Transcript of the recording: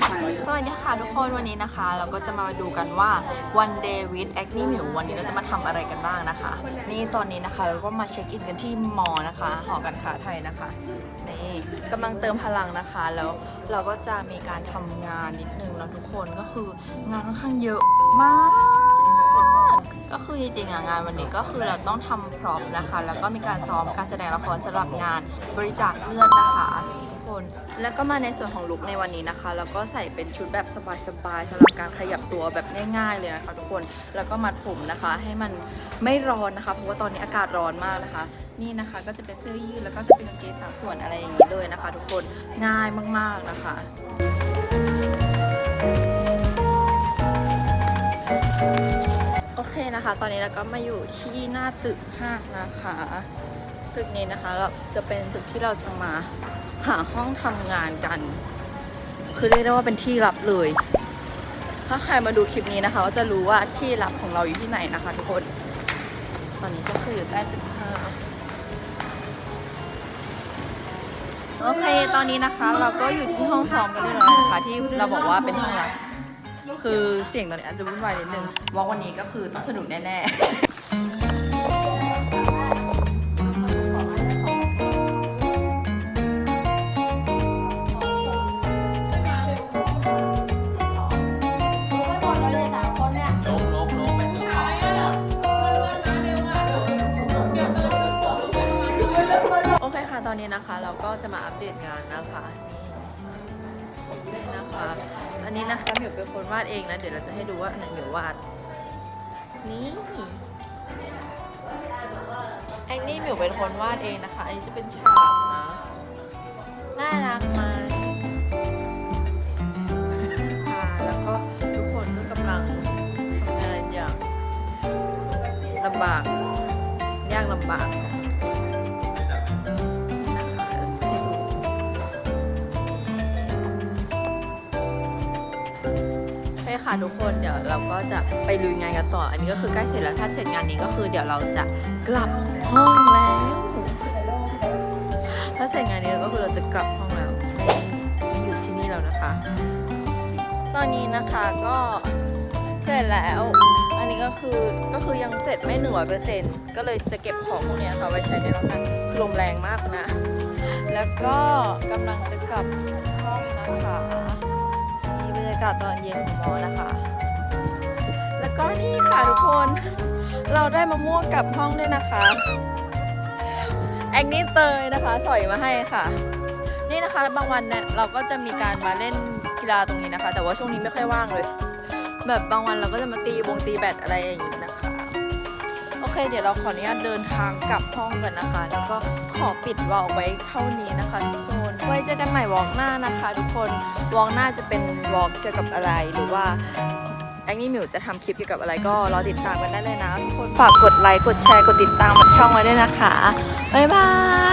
สวัสดีค่ะทุกคนวันนี้นะคะ เราก็จะมาดูกันว่า one day with acne หมิววันนี้เราจะมาทำอะไรกันบ้างนะคะ นี่ตอนนี้นะคะเราก็มาเช็คอินกันที่มอนะคะ หอการค้าไทยนะคะนี่กำลังเติมพลังนะคะ แล้วเราก็จะมีการทำงานนิดนึงแล้วทุกคนก็คืองานค่อนข้างเยอะมากก็คือจริงๆงานวันนี้ก็คือเราต้องทำพร็อพนะคะ แล้วก็มีการซ้อมการแสดงละครสำหรับงานบริจาคเลือดนะคะ แล้วก็มาในส่วนของลุคในวันนี้นะคะ แล้วก็ใส่เป็นชุดแบบสบายๆสำหรับการขยับตัวแบบง่าย ๆ เลยนะคะทุกคน แล้วก็มัดผมนะคะ ให้มันไม่ร้อนนะคะ เพราะว่าตอนนี้อากาศร้อนมากนะคะ นี่นะคะก็จะเป็นเสื้อยืดแล้วก็จะเป็นกางเกงสามส่วนอะไรอย่างนี้เลยนะคะ ทุกคนง่ายมากๆนะคะโอเคนะคะ ตอนนี้เราก็มาอยู่ที่หน้าตึกห้างนะคะ ตึกนี้นะคะเราจะเป็นตึกที่เราจะมาหาห้องทำงานกัน คือเรียกได้ว่าเป็นที่ลับเลย ถ้าใครมาดูคลิปนี้นะคะก็จะรู้ว่าที่ลับของเราอยู่ที่ไหนนะคะทุกคน ตอนนี้ก็คืออยู่ใต้ตึกห้าโอเค ตอนนี้นะคะเราก็อยู่ที่ห้องซ้อมกันเรียบร้อยนะคะที่เราบอกว่าเป็นห้องลับ คือเสียงตอนนี้อาจจะวุ่นวายนิดนึงว่าวันนี้ก็คือต้องสนุกแน่ๆ อเคค่ะตอนนี้นะคะเราก็จะมาอัปเดตงานนะคะนี่นะคะ อันนี้นะคะหมิวเป็นคนวาดเองนะเดี๋ยวเราจะให้ดูว่าอันไหนหมิววาด นี่ไอ้นี่หมิวเป็นคนวาดเองนะคะ อันนี้จะเป็นฉากนะ น่ารักมากค่ะแล้วก็ทุกคนก็กำลังทำงานอย่างลำบากยากลำบาก ค่ะทุกคนเดี๋ยวเราก็จะไปลุยงานกันต่อ อันนี้ก็คือใกล้เสร็จแล้วถ้าเสร็จงานนี้ก็คือเดี๋ยวเราจะกลับห้องแล้วถ้าเสร็จงานนี้เราก็คือเราจะกลับห้องแล้วไม่ไม่อยู่ที่นี่แล้วนะคะ ตอนนี้นะคะก็เสร็จแล้ว อันนี้ก็คือก็คือยังเสร็จไม่หนึ่งร้อยเปอร์เซ็นต์ก็เลยจะเก็บของพวกนี้นะคะไว้ใช้ในรอบหน้าคือลมแรงมากนะ แล้วก็กำลังจะกลับากาศตอนเย็นของมอนะคะ แล้วก็นี่ค่ะทุกคนเราได้มะม่วงกลับห้องด้วยนะคะ แองนี่เตยนะคะ สอยมาให้ค่ะ นี่นะคะบางวันเนี่ยเราก็จะมีการมาเล่นกีฬาตรงนี้นะคะ แต่ว่าช่วงนี้ไม่ค่อยว่างเลย แบบบางวันเราก็จะมาตีวงตีแบดอะไรอย่างนี้ เคเดี๋ยวเราขออนุญาตเดินทางกลับห้องกันนะคะ แล้วก็ขอปิดวอล์กไว้เท่านี้นะคะทุกคน ไว้เจอกันใหม่วอล์กหน้านะคะ ทุกคน วอล์กหน้าจะเป็นวอล์กเกี่ยวกับอะไรหรือว่าแองนี่มิวจะทำคลิปเกี่ยวกับอะไรก็รอติดตามกันได้เลยนะทุกคน ฝากกดไลค์ กดแชร์ กดติดตามช่องไว้ด้วยนะคะ บ๊ายบาย